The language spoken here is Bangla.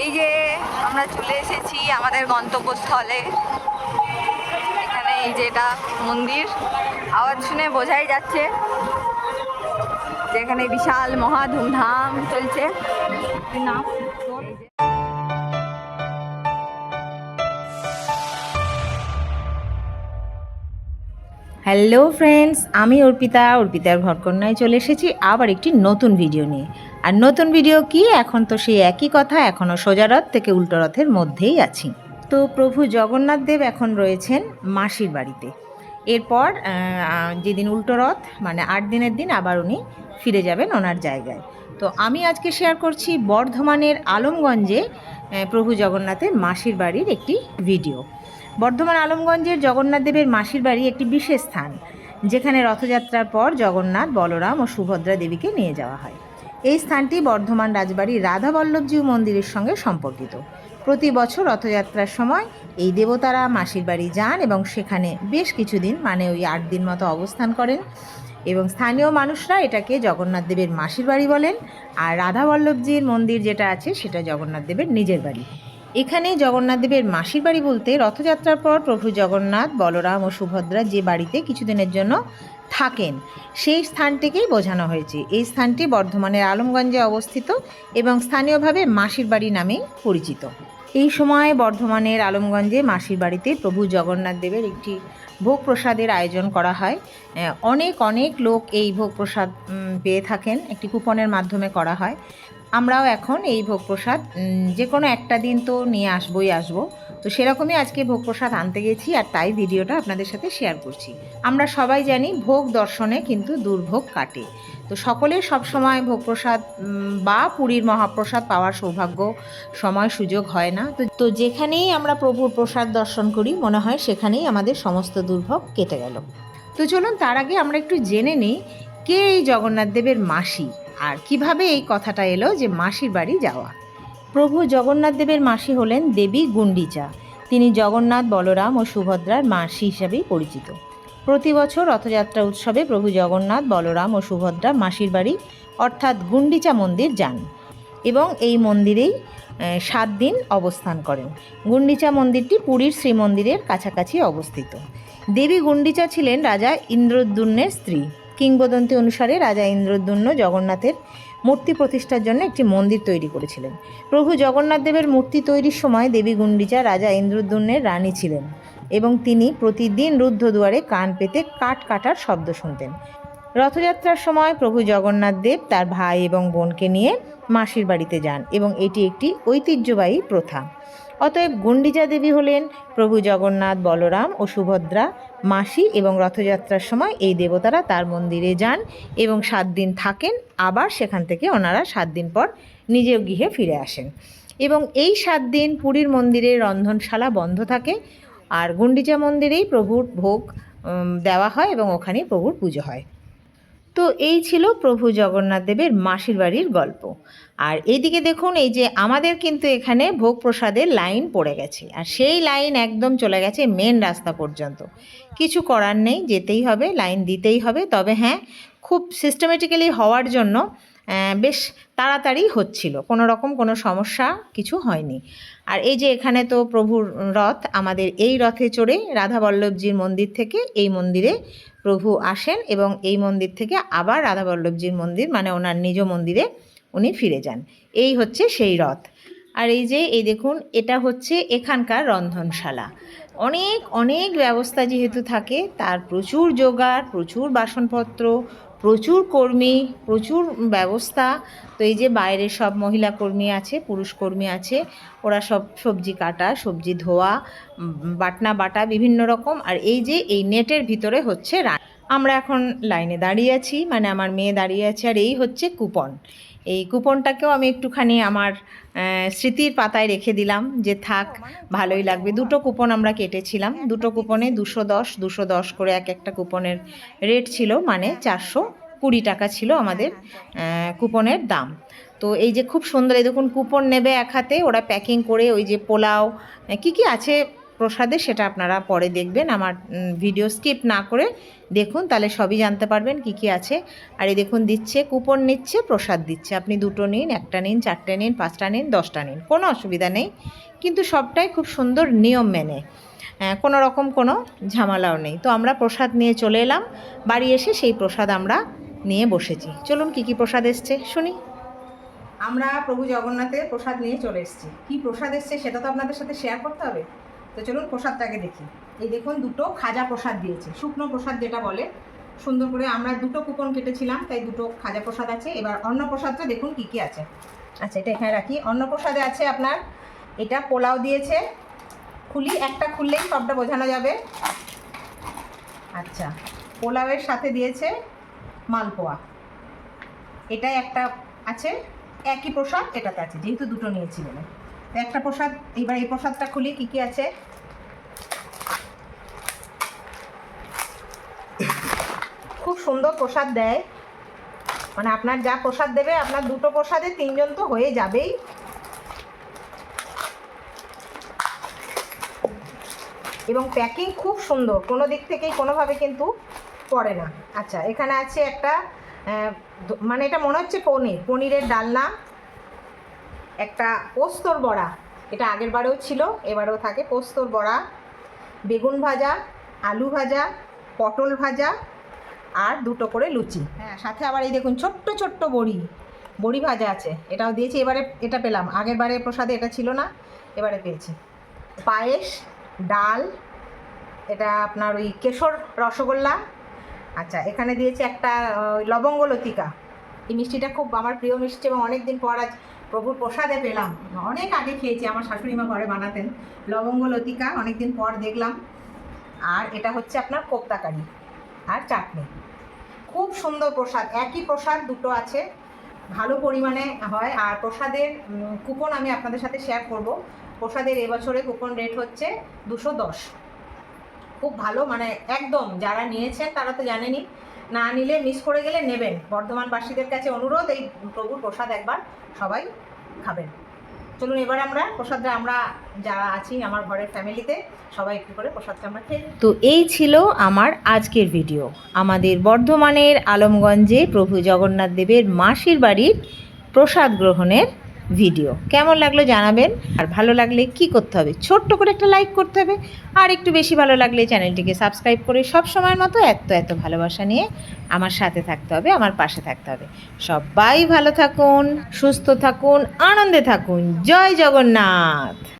এই যে আমরা চলে এসেছি আমাদের গন্তব্যস্থলে। এখানে এই যে এটা মন্দির। আওয়াজ শুনে বোঝাই যাচ্ছে যে এখানে বিশাল মহা ধুমধাম চলছে। হ্যালো ফ্রেন্ডস আমি অর্পিতা। অর্পিতার ঘরকন্যায় চলে এসেছি আবার একটি নতুন ভিডিও নিয়ে। আর নতুন ভিডিও কি? এখন তো সেই একই কথা এখনও সোজা রথ থেকে উল্টো রথের মধ্যেই আছি। তো প্রভু জগন্নাথ দেব এখন রয়েছেন মাসির বাড়িতে। এরপর যেদিন উল্টো রথ মানে আট দিনের দিন আবার উনি ফিরে যাবেন ওনার জায়গায়। তো আমি আজকে শেয়ার করছি বর্ধমানের আলমগঞ্জে প্রভু জগন্নাথের মাসির বাড়ির একটি ভিডিও বর্ধমান আলমগঞ্জের জগন্নাথ দেবের মাসির বাড়ি একটি বিশেষ স্থান, যেখানে রথযাত্রার পর জগন্নাথ, বলরাম ও সুভদ্রা দেবীকে নিয়ে যাওয়া হয়। এই স্থানটি বর্ধমান রাজবাড়ির রাধা বল্লভজিউ মন্দিরের সঙ্গে সম্পর্কিত। প্রতি বছর রথযাত্রার সময় এই দেবতারা মাসির বাড়ি যান এবং সেখানে বেশ কিছুদিন মানে ওই আট দিন মতো অবস্থান করেন এবং স্থানীয় মানুষরা এটাকে জগন্নাথ দেবের মাসির বাড়ি বলেন আর রাধা বল্লভজির মন্দির যেটা আছে সেটা জগন্নাথ দেবের নিজের বাড়ি। এখানে জগন্নাথ দেবের মাসির বাড়ি বলতে রথযাত্রার পর প্রভু জগন্নাথ, বলরাম ও সুভদ্রা যে বাড়িতে কিছুদিনের জন্য থাকেন, সেই স্থানটিকেই বোঝানো হয়েছে। এই স্থানটি বর্ধমানের আলমগঞ্জে অবস্থিত এবং স্থানীয়ভাবে মাসির বাড়ি নামেই পরিচিত। এই সময় বর্ধমানের আলমগঞ্জে মাসির বাড়িতে প্রভু জগন্নাথ দেবের একটি ভোগ প্রসাদের আয়োজন করা হয়। অনেক অনেক লোক এই ভোগ প্রসাদ পেয়ে থাকেন। একটি কুপনের মাধ্যমে করা হয়। আমরাও এখন এই ভোগ প্রসাদ যে কোনো একটা দিন তো নিয়ে আসবোই আসব। তো সেরকমই আজকে ভোগ প্রসাদ আনতে গেছি আর তাই ভিডিওটা আপনাদের সাথে শেয়ার করছি। আমরা সবাই জানি ভোগ দর্শনে কিন্তু দুর্ভোগ কাটে। তো সকলে সবসময় ভোগ প্রসাদ বা পুরীর মহাপ্রসাদ পাওয়ার সৌভাগ্য, সময়, সুযোগ হয় না। তো তো যেখানেই আমরা প্রভুর প্রসাদ দর্শন করি, মনে হয় সেখানেই আমাদের সমস্ত দুর্ভোগ কেটে গেল। তো চলুন, তার আগে আমরা একটু জেনে নিই, কে এই জগন্নাথ দেবের মাসি? আর কীভাবে এই কথাটা এলো যে মাসির বাড়ি যাওয়া? প্রভু জগন্নাথ দেবের মাসি হলেন দেবী গুন্ডিচা তিনি জগন্নাথ, বলরাম ও সুভদ্রার মাসি হিসাবেই পরিচিত। প্রতি বছর রথযাত্রা উৎসবে প্রভু জগন্নাথ, বলরাম ও সুভদ্রা মাসির বাড়ি, অর্থাৎ গুন্ডিচা মন্দির যান এবং এই মন্দিরেই সাত দিন অবস্থান করেন। গুন্ডিচা মন্দিরটি পুরীর শ্রীমন্দিরের কাছাকাছি অবস্থিত। দেবী গুন্ডিচা ছিলেন রাজা ইন্দ্রদ্যুম্নের স্ত্রী। কিংবদন্তি অনুসারে রাজা ইন্দ্রদ্যুম্ন জগন্নাথের মূর্তি প্রতিষ্ঠার জন্য একটি মন্দির তৈরি করেছিলেন। প্রভু জগন্নাথ দেবের মূর্তি তৈরির সময় দেবী গুন্ডিচা রাজা ইন্দ্রদ্যুম্নের রানী ছিলেন। এবং তিনি প্রতিদিন রুদ্ধদুয়ারে কান পেতে কাঠ কাটার শব্দ শুনতেন। রথযাত্রার সময় প্রভু জগন্নাথ দেব তার ভাই এবং বোনকে নিয়ে মাসির বাড়িতে যান এবং এটি একটি ঐতিহ্যবাহী প্রথা। অতএব গুন্ডিজা দেবী হলেন প্রভু জগন্নাথ, বলরাম ও সুভদ্রা, মাসি এবং রথযাত্রার সময় এই দেবতারা তার মন্দিরে যান এবং সাত দিন থাকেন, আবার সেখান থেকে ওনারা সাত দিন পর নিজের গৃহে ফিরে আসেন। এবং এই সাত দিন পুরীর মন্দিরের রন্ধনশালা বন্ধ থাকে। আর গুন্ডিচা মন্দিরেই প্রভুর ভোগ দেওয়া হয় এবং ওখানেই প্রভুর পুজো হয়। তো এই ছিল প্রভু জগন্নাথ দেবের মাসির বাড়ির গল্প। আর এইদিকে দেখুন, এই যে আমাদের কিন্তু এখানে ভোগ প্রসাদের লাইন পড়ে গেছে। আর সেই লাইন একদম চলে গেছে মেন রাস্তা পর্যন্ত। কিছু করার নেই, যেতেই হবে, লাইন দিতেই হবে। তবে হ্যাঁ খুব সিস্টেমেটিক্যালি হওয়ার জন্য বেশ তাড়াতাড়ি হচ্ছিল। কোনো রকম কোনো সমস্যা কিছু হয়নি। আর এই যে এখানে তো প্রভুর রথ, আমাদের এই রথে চড়ে রাধা বল্লভজির মন্দির থেকে এই মন্দিরে প্রভু আসেন এবং এই মন্দির থেকে আবার রাধা বল্লভজির মন্দির মানে ওনার নিজ মন্দিরে উনি ফিরে যান। এই হচ্ছে সেই রথ। আর এই যে, এই দেখুন, এটা হচ্ছে এখানকার রন্ধনশালা। অনেক অনেক ব্যবস্থা যেহেতু থাকে, তার প্রচুর জোগাড়, প্রচুর বাসনপত্র প্রচুর কর্মী, প্রচুর ব্যবস্থা। তো এই যে বাইরে সব মহিলা কর্মী আছে, পুরুষ কর্মী আছে, ওরা সব সবজি কাটা, সবজি ধোয়া বাটনা বাটা বিভিন্ন রকম। আর এই যে এই নেটের ভিতরে হচ্ছে রান। আমরা এখন লাইনে দাঁড়িয়ে আছি মানে আমার মেয়ে দাঁড়িয়ে আছে, আর এই হচ্ছে কুপন। এই কুপনটাকেও আমি একটুখানি আমার স্মৃতির পাতায় রেখে দিলাম যে থাক ভালোই লাগবে। দুটো কুপন আমরা কেটেছিলাম। দুটো কুপনে দুশো দশ দুশো দশ করে এক একটা কুপনের রেট ছিল মানে চারশো কুড়ি টাকা ছিল আমাদের কুপনের দাম। তো এই যে খুব সুন্দর এই দেখুন কুপন নেবে এক হাতে ওরা প্যাকিং করে ওই যে পোলাও কি কি আছে? প্রসাদে সেটা আপনারা পরে দেখবেন। আমার ভিডিও স্কিপ না করে দেখুন, তাহলে সবই জানতে পারবেন কি কি আছে। আর এই দেখুন, দিচ্ছে কুপন নিচ্ছে, প্রসাদ দিচ্ছে। আপনি দুটো নিন, একটা নিন, চারটে নিন, পাঁচটা নিন, দশটা নিন, কোনো অসুবিধা নেই। কিন্তু সবটাই খুব সুন্দর নিয়ম মেনে। কোনো রকম কোনো ঝামেলাও নেই। তো আমরা প্রসাদ নিয়ে চলে এলাম। বাড়ি এসে সেই প্রসাদ আমরা নিয়ে বসেছি। চলুন, কি কি প্রসাদ এসছে? শুনি। আমরা প্রভু জগন্নাথের প্রসাদ নিয়ে চলে এসেছি। কি প্রসাদ এসছে সেটা তো আপনাদের সাথে শেয়ার করতে হবে। তো চলুন প্রসাদটাকে দেখি। এই দেখুন, দুটো খাজা প্রসাদ দিয়েছে। শুকনো প্রসাদ যেটা বলে, সুন্দর করে আমরা দুটো কুপন কেটেছিলাম, তাই দুটো খাজা প্রসাদ আছে। এবার অন্ন প্রসাদটা দেখুন কি কি আছে। আচ্ছা এটা এখানে রাখি। অন্ন প্রসাদে আছে আপনার, এটা পোলাও দিয়েছে। খুলি, একটা খুললেই সবটা বোঝানো যাবে। আচ্ছা পোলাওয়ের সাথে দিয়েছে মালপোয়া। এটাই একটা আছে, একই প্রসাদ এটাতে আছে, যেহেতু দুটো নিয়েছি বলে। তো একটা প্রসাদ এবার এই প্রসাদটা খুলি, কি কি আছে? খুব সুন্দর প্রসাদ দেয়। মানে আপনার যা প্রসাদ দেবে, আপনার দুটো প্রসাদে তিনজন তো হয়ে যাবেই। এবং প্যাকিং খুব সুন্দর, কোনো দিক থেকেই কোনোভাবে কিন্তু পড়ে না। আচ্ছা এখানে আছে একটা মানে এটা মনে হচ্ছে পনির, পনিরের ডালনা, একটা পোস্তর বড়া। এটা আগের বারেও ছিল, এবারেও থাকে। পোস্তর বড়া, বেগুন ভাজা, আলু ভাজা, পটল ভাজা আর দুটো করে লুচি। হ্যাঁ সাথে আবার এই দেখুন ছোট্ট ছোট্ট বড়ি বড়ি ভাজা আছে। এটাও দিয়েছি, এবারে এটা পেলাম। আগের বারে প্রসাদে এটা ছিল না, এবারে পেয়েছি। পায়েস, ডাল, এটা আপনার ওই কেশর রসগোল্লা। আচ্ছা এখানে দিয়েছে একটা লবঙ্গ লতিকা। এই মিষ্টিটা খুব আমার প্রিয় মিষ্টি এবং অনেক দিন পর আজ প্রভুর প্রসাদে পেলাম। অনেক আগে খেয়েছি, আমার শাশুড়ি মা ঘরে বানাতেন। লবঙ্গ, লতিকা অনেক দিন পর দেখলাম। আর এটা হচ্ছে আপনার কোপ্তাকারি আর চাটনি। খুব সুন্দর প্রসাদ, একই প্রসাদ দুটো আছে, ভালো পরিমাণে হয়। আর প্রসাদের কুপন আমি আপনাদের সাথে শেয়ার করব। প্রসাদের এবছরে কুপন রেট হচ্ছে দুশো দশ। খুব ভালো মানে একদম, যারা নিয়েছেন তারা তো জানেনই। না নিলে মিস করে গেলে নেবেন। বর্ধমানবাসীদের কাছে অনুরোধ, এই প্রভুর প্রসাদ একবার সবাই খাবেন। চলুন এবার আমরা প্রসাদটা, আমরা যারা আছি আমার ঘরের ফ্যামিলিতে, সবাই একটু করে প্রসাদটা আমরা খেয়ে তো এই ছিল আমার আজকের ভিডিও। আমাদের বর্ধমানের আলমগঞ্জে প্রভু জগন্নাথ দেবের মাসির বাড়ির প্রসাদ গ্রহণের ভিডিও কেমন লাগল জানাবেন? আর ভালো লাগলে কি করতে হবে? ছোট্ট করে একটা লাইক করতে হবে। আর একটু বেশি ভালো লাগলে চ্যানেলটিকে সাবস্ক্রাইব করে সব সময়ের মতো এত এত ভালোবাসা নিয়ে আমার সাথে থাকতে হবে, আমার পাশে থাকতে হবে। সবাই ভালো থাকুন, সুস্থ থাকুন, আনন্দে থাকুন। জয় জগন্নাথ!